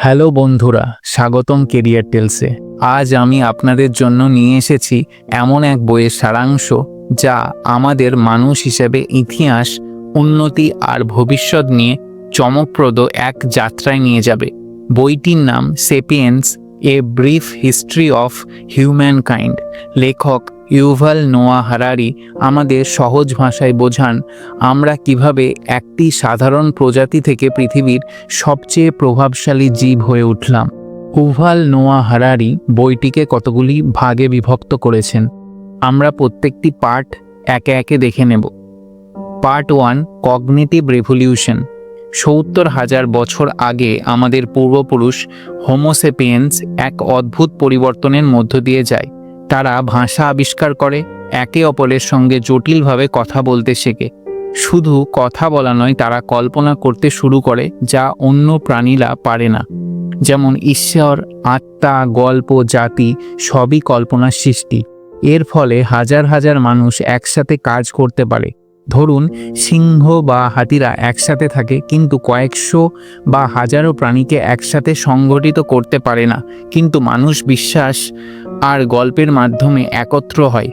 Hello বন্ধুরা, স্বাগতম career টেলসে আজ আমি আপনাদের জন্য নিয়ে এসেছি এমন এক বইয়ের সারাংশ যা আমাদের মানুষ হিসেবে ইতিহাস, উন্নতি আর ভবিষ্যৎ নিয়ে চমকপ্রদ এক যাত্রায় নিয়ে যাবে। বইটির নাম Sapiens a brief history of humankind লেখক ইউভাল নোয়া হারারি আমাদের সহজ ভাষায় বোঝান, আমরা কীভাবে একটি সাধারণ প্রজাতি থেকে পৃথিবীর সবচেয়ে প্রভাবশালী জীব হয়ে উঠলাম? উভাল নোয়া হারারি বইটিকে কতগুলি ভাগে বিভক্ত করেছেন? আমরা প্রত্যেকটি পার্ট একে একে দেখে নেব। Part one, cognitive revolution. সত্তর হাজার বছর আগে আমাদের পূর্বপুরুষ হোমোসেপিয়েন্স এক অদ্ভুত পরিবর্তনের মধ্য দিয়ে যায়। তারা ভাষা আবিষ্কার করে, একে অপরের সঙ্গে জটিলভাবে কথা বলতে শেখে। শুধু কথা বলা নয়, তারা কল্পনা করতে শুরু করে, যা অন্য প্রাণীরা পারে না। যেমন ঈশ্বর, আত্মা, গল্প, জাতি, সবই কল্পনার সৃষ্টি। এর ফলে হাজার হাজার মানুষ একসাথে কাজ করতে পারে। ধরুন, সিংহ বা হাতিরা একসাথে থাকে কিন্তু কয়েকশো বা হাজারো প্রাণীকে একসাথে সংগঠিত করতে পারে না। কিন্তু মানুষ বিশ্বাস আর গল্পের মাধ্যমে একত্র হয়।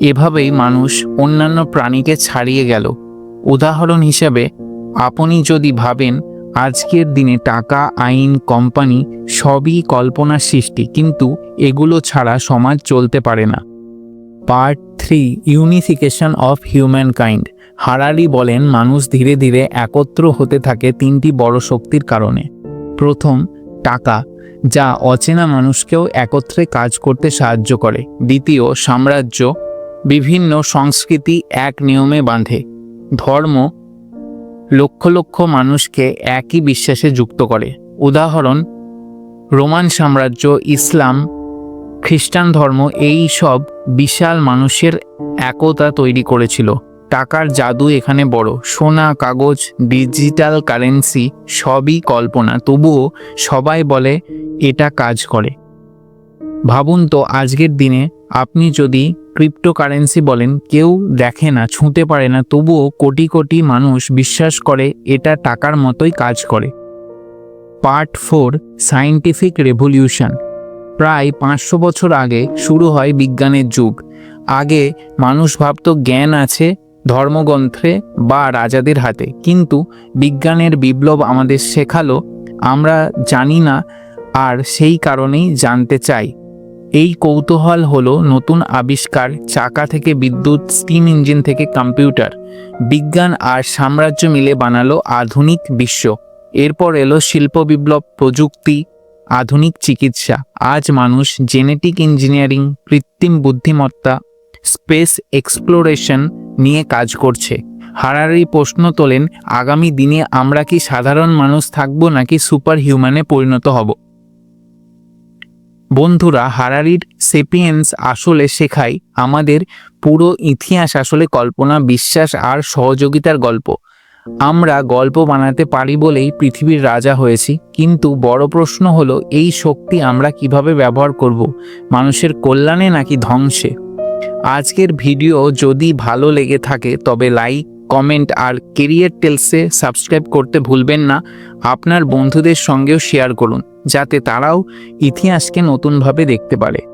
এভাবেই মানুষ অন্যান্য প্রাণীকে ছাড়িয়ে গেল। উদাহরণ হিসেবে, আপনি যদি ভাবেন, আজকের দিনে টাকা, আইন, কোম্পানি সবই কল্পনার সৃষ্টি, কিন্তু এগুলো ছাড়া সমাজ চলতে পারে না। Part three unification of humankind Harari বলেন, মানুষ ধীরে ধীরে একত্র হতে থাকে তিনটি বড় শক্তির কারণে। প্রথম, টাকা, যা অচেনা মানুষকেও একত্রে কাজ করতে সাহায্য করে। দ্বিতীয়, সাম্রাজ্য, বিভিন্ন সংস্কৃতি এক নিয়মে বাঁধে। ধর্ম, লক্ষ লক্ষ মানুষকে একই বিশ্বাসে যুক্ত করে। উদাহরণ, রোমান সাম্রাজ্য ইসলাম খ্রিস্টান ধর্ম এই সব বিশাল মানুষের একতা তৈরি করেছিল। টাকার জাদু এখানে বড়। সোনা, কাগজ ডিজিটাল কারেন্সি সবই কল্পনা। তবুও সবাই বলে, এটা কাজ করে। ভাবুন তো, আজকের দিনে আপনি যদি ক্রিপ্টোকারেন্সি বলেন, কেউ দেখে না, ছুঁতে পারে না, তবুও কোটি কোটি মানুষ বিশ্বাস করে, এটা টাকার মতোই কাজ করে। Part four scientific revolution. প্রায় পাঁচশো বছর আগে শুরু হয় বিজ্ঞানের যুগ। আগে মানুষ ভাবত জ্ঞান আছে ধর্মগ্রন্থে বা রাজাদের হাতে। কিন্তু বিজ্ঞানের বিপ্লব আমাদের শেখালো, আমরা জানি না আর সেই কারণেই জানতে চাই। এই কৌতূহল হলো নতুন আবিষ্কার, চাকা থেকে বিদ্যুৎ, স্টিম ইঞ্জিন থেকে কম্পিউটার। বিজ্ঞান আর সাম্রাজ্য মিলে বানালো আধুনিক বিশ্ব। এরপর এলো শিল্প বিপ্লব, প্রযুক্তি আধুনিক চিকিৎসা। আজ মানুষ জেনেটিক ইঞ্জিনিয়ারিং কৃত্রিম বুদ্ধিমত্তা স্পেস এক্সপ্লোরেশন নিয়ে কাজ করছে। হারারি প্রশ্ন তোলেন, আগামী দিনে আমরা কি সাধারণ মানুষ থাকব নাকি সুপার হিউম্যানে পরিণত হব? বন্ধুরা, হারারির সেপিয়েন্স আসলে শেখায় আমাদের পুরো ইতিহাস আসলে কল্পনা, বিশ্বাস আর সহযোগিতার গল্প। আমরা গল্প বানাতে পারি বলেই পৃথিবীর রাজা হয়েছি, কিন্তু বড় প্রশ্ন হলো, এই শক্তি আমরা কীভাবে ব্যবহার করব? মানুষের কল্যাণে নাকি ধ্বংসে? আজকের ভিডিও যদি ভালো লেগে থাকে, তবে লাইক, কমেন্ট আর কেরিয়ার টেলসে সাবস্ক্রাইব করতে ভুলবেন না। আপনার বন্ধুদের সঙ্গেও শেয়ার করুন, যাতে তারাও ইতিহাসকে নতুনভাবে দেখতে পারে।